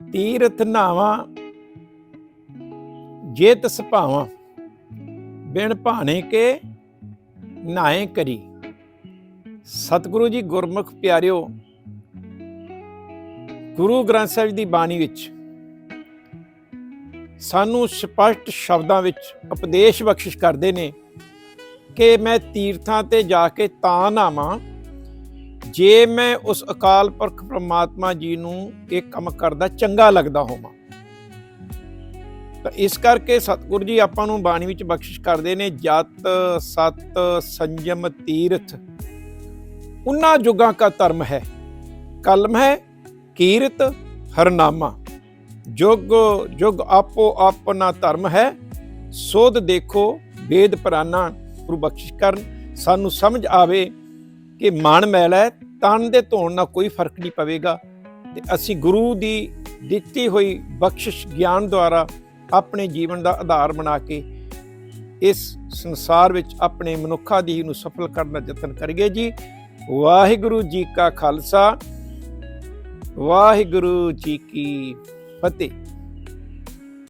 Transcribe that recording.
ਤੀਰਥ ਨਾਵਾਂ ਜੇ ਤਸ ਭਾਵਾਂ ਬਿਨ ਭਾਣੇ ਕੇ ਨਾਏ ਕਰੀ। ਸਤਿਗੁਰੂ ਜੀ ਗੁਰਮੁਖ ਪਿਆਰਿਓ, ਗੁਰੂ ਗ੍ਰੰਥ ਸਾਹਿਬ ਦੀ ਬਾਣੀ ਵਿੱਚ ਸਾਨੂੰ ਸਪਸ਼ਟ ਸ਼ਬਦਾਂ ਵਿੱਚ ਉਪਦੇਸ਼ ਬਖਸ਼ਿਸ਼ ਕਰਦੇ ਨੇ ਕਿ ਮੈਂ ਤੀਰਥਾਂ ਤੇ ਜਾ ਕੇ ਤਾਂ ਨਾਵਾਂ ਜੇ ਮੈਂ ਉਸ ਅਕਾਲ ਪੁਰਖ ਪ੍ਰਮਾਤਮਾ ਜੀ ਨੂੰ ਇਹ ਕੰਮ ਕਰਦਾ ਚੰਗਾ ਲੱਗਦਾ ਹੋਵਾਂ, ਤਾਂ ਇਸ ਕਰਕੇ ਸਤਿਗੁਰੂ ਜੀ ਆਪਾਂ ਨੂੰ ਬਾਣੀ ਵਿੱਚ ਬਖਸ਼ਿਸ਼ ਕਰਦੇ ਨੇ, ਜਤ, ਸਤ, ਸੰਜਮ, ਤੀਰਥ। ਉਹਨਾਂ ਜੁਗਾਂ ਕਾ ਧਰਮ ਹੈ। ਕਲਮ ਹੈ, ਕੀਰਤ, ਹਰਨਾਮਾ। ਜੁਗ ਜੁਗ ਆਪੋ ਆਪਣਾ ਧਰਮ ਹੈ। ਸੋਧ ਦੇਖੋ, ਵੇਦ ਪ੍ਰਾਨਾ ਗੁਰੂ ਬਖਸ਼ਿਸ਼ ਕਰਨ। ਸਾਨੂੰ ਸਮਝ ਆਵੇ ਕਿ ਮਨ ਮੈਲ ਹੈ, ਤਨ ਦੇ ਧੋਣ ਨਾਲ ਕੋਈ ਫ਼ਰਕ ਨਹੀਂ ਪਵੇਗਾ। ਤੇ ਅਸੀਂ ਗੁਰੂ ਦੀ ਦਿੱਤੀ ਹੋਈ ਬਖਸ਼ਿਸ਼ ਗਿਆਨ ਦੁਆਰਾ ਆਪਣੇ ਜੀਵਨ ਦਾ ਆਧਾਰ ਬਣਾ ਕੇ ਇਸ ਸੰਸਾਰ ਵਿੱਚ ਆਪਣੇ ਮਨੁੱਖਾਂ ਦੀ ਨੂੰ ਸਫਲ ਕਰਨ ਦਾ ਯਤਨ ਕਰੀਏ ਜੀ। ਵਾਹਿਗੁਰੂ ਜੀ ਕਾ ਖਾਲਸਾ, ਵਾਹਿਗੁਰੂ ਜੀ ਕੀ ਫਤਿਹ।